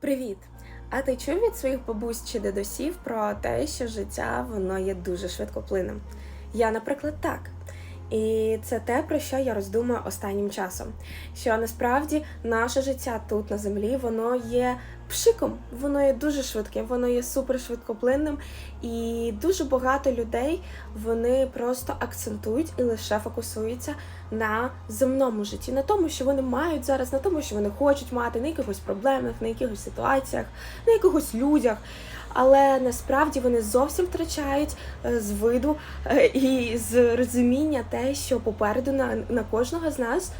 Привіт! А ти чув від своїх бабусь чи дедусів про те, що життя воно є дуже швидкоплинним? Я, наприклад, так. І це те, про що я роздумую останнім часом. Що насправді наше життя тут на землі воно є пшиком, воно є дуже швидким, воно є супер швидкоплинним, і дуже багато людей вони просто акцентують і лише фокусуються на земному житті, на тому, що вони мають зараз, на тому, що вони хочуть мати, на якихось проблемах, на якихось ситуаціях, на якихось людях. Але насправді вони зовсім втрачають е, з виду е, і з розуміння те, що попереду на, на кожного з нас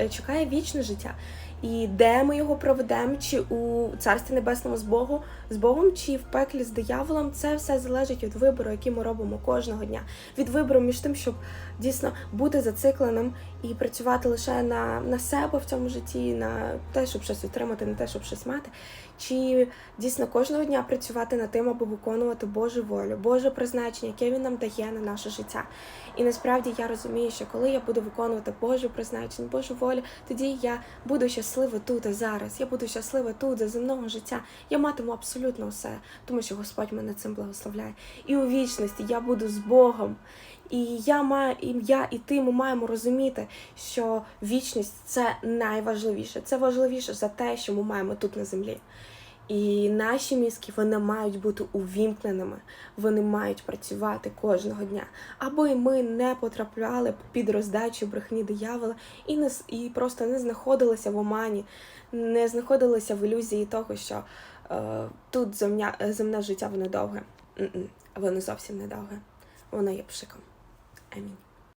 е, чекає вічне життя. І де ми його проведемо, чи у царстві небесному з Богу, з Богом, чи в пеклі з дияволом, це все залежить від вибору, який ми робимо кожного дня. Від вибору між тим, щоб дійсно бути зацикленим і працювати лише на, на себе в цьому житті, на те, щоб щось отримати, на те, щоб щось мати, чи дійсно кожного дня працювати над тим, аби виконувати Божу волю, Боже призначення, яке він нам дає на наше життя. І насправді я розумію, що коли я буду виконувати Боже призначення, Божу волю, тоді я буду щаслива тут і зараз. Я буду щаслива тут за земного життя. Я матиму абсолютно все, тому що Господь мене цим благословляє. І у вічності я буду з Богом. І я маю, і я і ти ми маємо розуміти, що вічність це найважливіше. Це важливіше за те, що ми маємо тут на землі. І наші мізки вони мають бути увімкненими, вони мають працювати кожного дня, аби ми не потрапляли під роздачу брехні диявола і не і просто не знаходилися в омані, не знаходилися в ілюзії того, що е, тут земня, е, земне життя воно довге. Воно зовсім не довге. Воно є пшиком. Амінь.